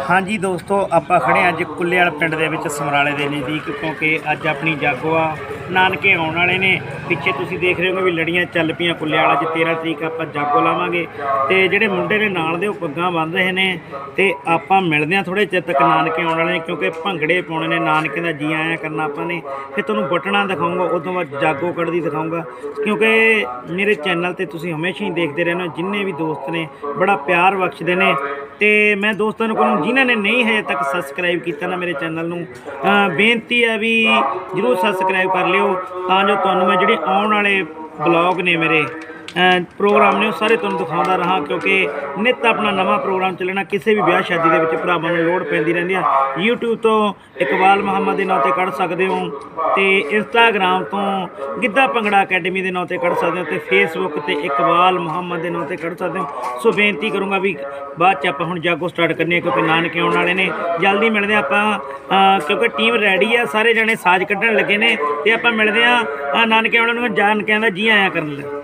ਹਾਂਜੀ ਦੋਸਤੋ, ਆਪਾਂ ਖੜੇ ਹਾਂ ਅੱਜ ਕੁੱਲੇਵਾਲ ਪਿੰਡ ਦੇ ਵਿੱਚ ਸਮਰਾਲੇ ਦੇ ਨਜ਼ਦੀਕ, ਕਿਉਂਕਿ ਅੱਜ ਆਪਣੀ ਜਾਗੋਆ ਨਾਨਕੇ ਆਉਣ ਵਾਲੇ ਨੇ। ਪਿੱਛੇ ਤੁਸੀਂ ਦੇਖ ਰਹੇ ਹੋ ਵੀ ਲੜੀਆਂ ਚੱਲ ਪਈਆਂ ਕੁੱਲੇਵਾਲ 'ਚ 13 ਤਰੀਕ ਆਪਾਂ ਜਾਗੋ ਲਾਵਾਂਗੇ। ਤੇ ਜਿਹੜੇ ਮੁੰਡੇ ਨੇ ਨਾਲ ਦੇ, ਉਹ ਪੱਗਾਂ ਬੰਨ੍ਹ ਰਹੇ ਨੇ। ਤੇ ਆਪਾਂ ਮਿਲਦੇ ਹਾਂ ਥੋੜੇ ਚਿਰ ਤੱਕ ਨਾਨਕੇ ਆਉਣ ਵਾਲੇ ਨੇ, ਕਿਉਂਕਿ ਭੰਗੜੇ ਪਾਉਣੇ ਨੇ ਨਾਨਕੇ ਦਾ ਜੀ ਆਇਆਂ ਕਰਨਾ ਆਪਾਂ ਨੇ। ਫਿਰ ਤੁਹਾਨੂੰ ਬਟਣਾ ਦਿਖਾਉਂਗਾ, ਉਦੋਂ ਬਾਅਦ ਜਾਗੋ ਕੱਢਦੀ ਦਿਖਾਉਂਗਾ। ਕਿਉਂਕਿ ਮੇਰੇ ਚੈਨਲ ਤੇ ਤੁਸੀਂ ਹਮੇਸ਼ਾ ਹੀ ਦੇਖਦੇ ਰਹਿੰਦੇ ਹੋ ਜਿੰਨੇ ਵੀ ਦੋਸਤ ਨੇ, ਬੜਾ ਪਿਆਰ ਬਖਸ਼ਦੇ ਨੇ। ਤੇ ਮੈਂ ਦੋਸਤਾਂ ਨੂੰ ਕਹੂੰ, ਜਿਨ੍ਹਾਂ ਨੇ ਨਹੀਂ ਹਜੇ ਤੱਕ ਸਬਸਕ੍ਰਾਈਬ ਕੀਤਾ ਨਾ ਮੇਰੇ ਚੈਨਲ ਨੂੰ ਬੇਨਤੀ ਹੈ ਵੀ ਜਰੂਰ ਸਬਸਕ੍ਰਾਈਬ ਕਰ ਲਿਓ। ਤਾਂ ਜੋ ਤੁਹਾਨੂੰ ਮੈਂ ਜਿਹੜੇ ਆਉਣ ਵਾਲੇ ਬਲੌਗ ਨੇ ਮੇਰੇ ਪ੍ਰੋਗਰਾਮ ਨੇ ਉਹ ਸਾਰੇ ਤੁਹਾਨੂੰ ਦਿਖਾਉਂਦਾ ਰਹਾ ਕਿਉਂਕਿ ਨਿੱਤ ਆਪਣਾ ਨਵਾਂ ਪ੍ਰੋਗਰਾਮ ਚੱਲਣਾ, ਕਿਸੇ ਵੀ ਵਿਆਹ ਸ਼ਾਦੀ ਦੇ ਵਿੱਚ ਭਰਾਵਾਂ ਨੂੰ ਲੋੜ ਪੈਂਦੀ ਰਹਿੰਦੀ ਆ। YouTube ਤੋਂ ਇਕਬਾਲ ਮੁਹੰਮਦ ਦੇ ਨਾਂ ਤੇ ਕੱਢ ਸਕਦੇ ਹੋ ਤੇ Instagram ਤੋਂ ਗਿੱਧਾ ਭੰਗੜਾ ਅਕੈਡਮੀ ਦੇ ਨਾਂ ਤੇ ਕੱਢ ਸਕਦੇ ਹੋ ਤੇ Facebook ਤੇ ਇਕਬਾਲ ਮੁਹੰਮਦ ਦੇ ਨਾਂ ਤੇ ਕੱਢ ਸਕਦੇ ਹੋ। ਸੋ ਬੇਨਤੀ ਕਰੂੰਗਾ ਵੀ ਬਾਅਦ ਚ ਆਪਾਂ ਹੁਣ ਜਾਗੋ ਸਟਾਰਟ ਕਰਨੀ ਹੈ ਕਿਉਂਕਿ ਨਾਨਕੇ ਆਉਣ ਵਾਲੇ ਨੇ, ਜਲਦੀ ਮਿਲਦੇ ਹਾਂ ਆਪਾਂ ਕਿਉਂਕਿ ਟੀਮ ਰੈਡੀ ਆ, ਸਾਰੇ ਜਣੇ ਸਾਜ ਕੱਢਣ ਲੱਗੇ ਨੇ ਤੇ ਆਪਾਂ ਮਿਲਦੇ ਆ ਨਾਨਕੇ ਆਉਣ ਨੂੰ ਜਾਣ ਕਹਿੰਦਾ ਜੀ ਆਇਆ ਕਰਨ ਲਈ।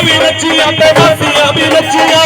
அபிலட்சி அட்டவாசி அபிலட்சியா